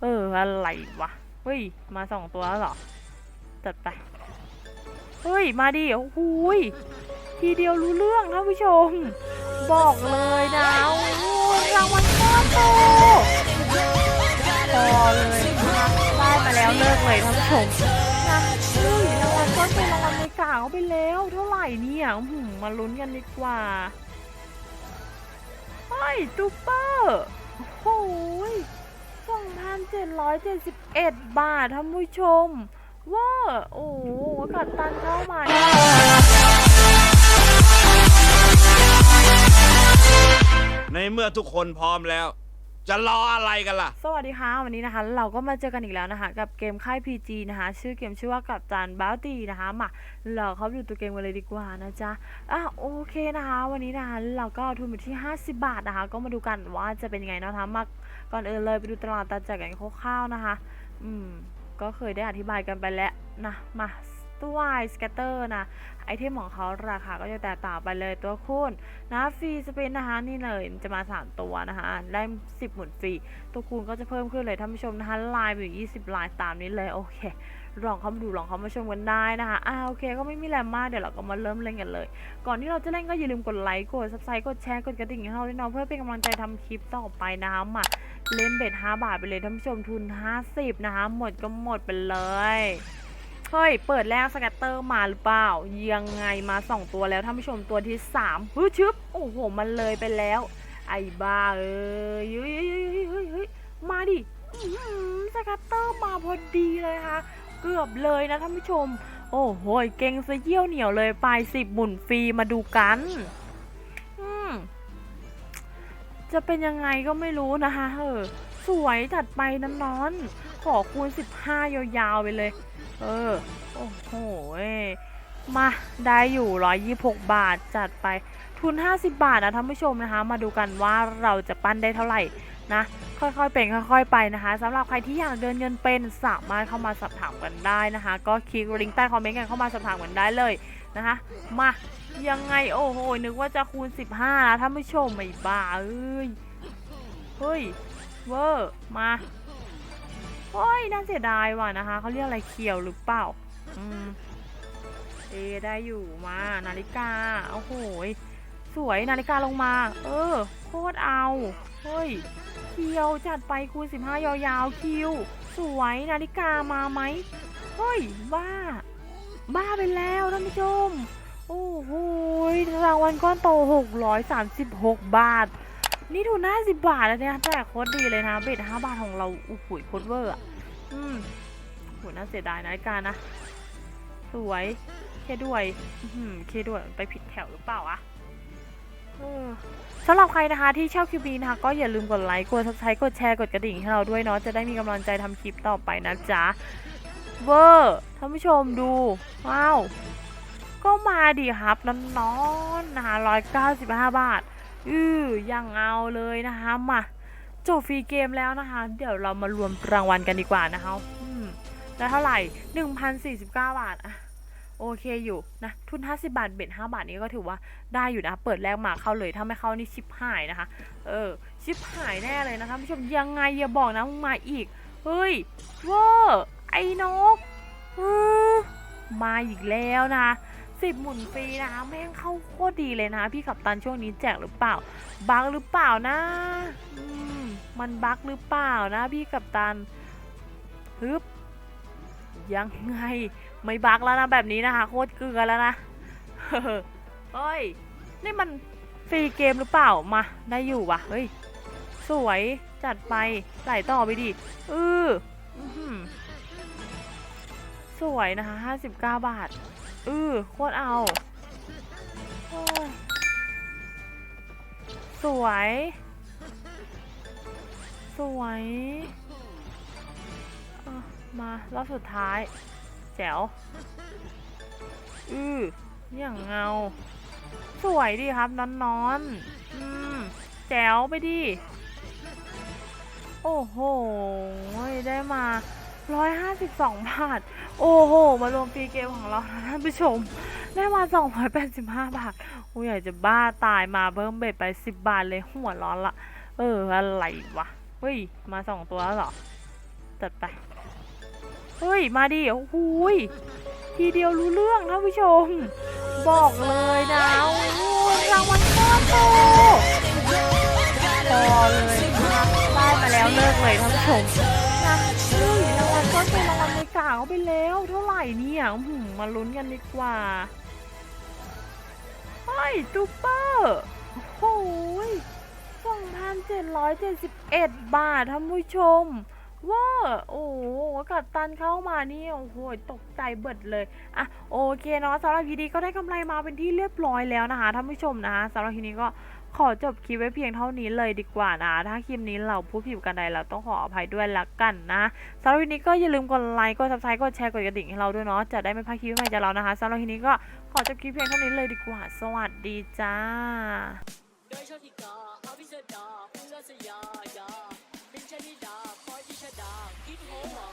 เออ อะไรวะ เฮ้ย มาสองตัวแล้วหรอ จัดไป เฮ้ย มาดิโอ้โหยทีเดียวรู้เรื่องท่านผู้ชม บอกเลยนะโอ้โหรางวัลก้อนโตพอเลยนะได้มาแล้วเลิกเลยท่านผู้ชมนะเฮ้ยรางวัลก้อนโตรางวัลในกาเขาไปแล้ว เท่าไหร่เนี่ยอื้อหือมาลุ้นกันดีกว่าเฮ้ยตูเปอร์โอ้โหย 2,771 บาทท่านผู้ชมว่าโอ้โหกัดตันเข้ามาเนี่ยในเมื่อทุกคนพร้อมแล้ว จะรออะไรกันล่ะ สวัสดีค่ะวันนี้นะคะ เราก็มาเจอกันอีกแล้วนะคะ กับเกมค่าย PG นะคะ ชื่อเกมชื่อว่ากับจานบ้าตีนะคะมาเราเข้าไปดูตัวเกมกันเลยดีกว่านะจ๊ะอะโอเคนะคะ วันนี้นะคะเราก็ทุนไปที่ 50 บาทนะคะ ก็มาดูกันว่าจะเป็นยังไงนะคะมาก่อนอื่นเลยไปดูตลาดตาแจกกันคร่าวๆนะคะ อืมก็เคยได้อธิบายกันไปแล้วนะมา ตัวไอสเกตเตอร์นะไอเทมของเขาราคาก็จะแตกต่างไปเลยตัวคูณนะฟรีสเปนนะคะนี่เลยจะมา 3 ตัวนะคะได้ 10 หมุนฟรี ตัวคูณก็จะเพิ่มขึ้นเลยท่านผู้ชมนะคะไลน์อยู่ 20 ลายตามนี้เลยโอเคลองเข้ามาดูลองเข้ามาชมกันได้นะคะอ่าโอเคก็ไม่มีแรงมากเดี๋ยวเราก็มาเริ่มเล่นกันเลย ก่อนที่เราจะเล่นก็อย่าลืมกดไลค์กดซับสไครต์กดแชร์กดกระดิ่งให้เราด้วยเนาะเพื่อเป็นกำลังใจทำคลิปต่อไปนะคะมาเล่นเบ็ด5บาทไปเลยท่านผู้ชมทุน 50นะคะหมดก็หมดไปเลย เฮ้ย เปิดแรกสแกตเตอร์มาหรือเปล่า ยังไงมาสองตัวแล้วท่านผู้ชมตัวที่สามฮึชึบโอ้โห มันเลยไปแล้ว ไอ้บ้าเอ้ยเฮ้ยเฮ้ยเฮ้ยยยมาดิสแกตเตอร์มาพอดีเลยค่ะ เกือบเลยนะท่านผู้ชม โอ้โห เก่งซะเยี่ยวเหนียวเลยไปสิบหมุนฟรีมาดูกันอืมจะเป็นยังไงก็ไม่รู้นะคะเออสวยจัดไปน้ำนอน ขอคูณ 15 ยาวๆไปเลย เออ โอ้โหมาได้อยู่ 126 บาทจัดไปทุน 50 บาทนะท่านผู้ชมนะคะ มาดูกันว่าเราจะปั้นได้เท่าไหร่นะ ค่อยๆเป็นค่อยๆไปนะคะสำหรับใครที่อยากเดินเงินเป็นสามารถเข้ามาสอบถามกันได้นะคะ ก็คลิกลิงก์ใต้คอมเมนต์กันเข้ามาสอบถามกันได้เลยนะคะ มายังไงโอ้โหนึกว่าจะคูณ 15นะท่านผู้ชมไม่บ้าเอ้ยเฮ้ยเวอร์มา เฮ้ยน่าเสียดายว่ะนะคะ เขาเรียกอะไรเขียวหรือเปล่า อืม เอได้อยู่มา นาฬิกา โอ้โหสวยนาฬิกาลงมา เออ โคตรเอา เฮ้ยเคียวจัดไปคูณ15ยาวๆ คิว สวยนาฬิกามาไหม เฮ้ย บ้า บ้าไปแล้วท่านผู้ชม โอ้โหรางวัลก้อนโต636บาท นี่ถูก50บาทแล้วเนี่ยแต่โคตรดีเลยนะ เบ็ด5บาทของเราโอ้โหโคตรเวอร์อะอืมโหน่าเสียดายนาฬิกานะ สวยเคด้วยอื้อหือเคด้วยไปผิดแถวหรือเปล่าอะสำหรับใครนะคะที่ชอบคลิปนี้นะคะก็อย่าลืมกดไลค์กด subscribe กดแชร์กดกระดิ่งให้เราด้วยเนาะจะได้มีกำลังใจทำคลิปต่อไปนะจ๊ะเวอร์ท่านผู้ชมดูว้าวก็มาดีครับน้อนๆนะคะ195บาท อือยังเอาเลยนะคะมาจบฟรีเกมแล้วนะคะ เดี๋ยวเรามารวมรางวัลกันดีกว่านะคะอืมแล้วเท่าไหร่ 1,049 บาทอะโอเคอยู่นะทุน 50 บาท เบ็ด 5 บาทนี้ก็ถือว่าได้อยู่นะ เปิดแรกมาเข้าเลย ถ้าไม่เข้านี่ชิปหายนะคะ เออ ชิปหายแน่เลยนะคะผู้ชมยังไงอย่าบอกนะมึงมาอีก เฮ้ยเวอร์ไอ้นกมาอีกแล้วนะ สิบหมุนฟรีนะคะแม่งเข้าโคตรดีเลยนะพี่ขับตันช่วงนี้แจกหรือเปล่า บักหรือเปล่านะมมันบักหรือเปล่านะพี่กับตันฮึบยังไงไม่บักแล้วนะแบบนี้นะคะโคตรเกลือแล้วนะเฮ้ยนี่มันฟรีเกมหรือเปล่ามาได้อยู่วะเฮ้ยสวยจัดไปไหลต่อไปดิเอออื้อสวยนะคะห้าสิบเก้าบาท อือโคตรเอา สวย สวยมารอบสุดท้าย แจ๋ว อืออย่างเงา สวยดีครับนอนนอนอืมแจ๋วไปดิ โอ้โห ได้มา 152 บาท โอ้โห มารวมฟรีเกมของเรานะท่านผู้ชม ได้มา 285 บาทโอ้ยอยากจะบ้าตายมาเพิ่มเบ็ดไป 10 บาทเลยหัวร้อนละ เออ อะไรวะ เฮ้ย มาสองตัวแล้วหรอ จัดไป เฮ้ย มาดิโอ้โหยทีเดียวรู้เรื่องท่านผู้ชม บอกเลยนะโอ้รางวัลโคตรโตพอเลยนะได้มาแล้วเลิกเลยท่านผู้ชม เขาไปแล้วเท่าไหร่เนี่ยหือมาลุ้นกันดีกว่าเฮ้ยซูเปอร์โอ้ย2,771 บาทท่านผู้ชมว่าโอ้โหกัดตันเข้ามานี่โอ้โหตกใจเบิดเลยอะโอเคเนาะสำหรับทีนี้ก็ได้กำไรมาเป็นที่เรียบร้อยแล้วนะคะท่านผู้ชมนะคะสำหรับทีนี้ก็ ขอจบคลิปไว้เพียงเท่านี้เลยดีกว่านะ ถ้าคลิปนี้เราพูดผิดกันใดเราต้องขออภัยด้วยละกันนะสำหรับทีนี้ก็อย่าลืมกดไลค์ กดซับสไครต์กดแชร์กดกระดิ่งให้เราด้วยเนาะ จะได้ไม่พลาดคลิปใหม่จากเรานะคะสำหรับทีนี้ก็ขอจบคลิปเพียงเท่านี้เลยดีกว่า สวัสดีจ้าพิชนิดาคอยพิชดาคิดโหวา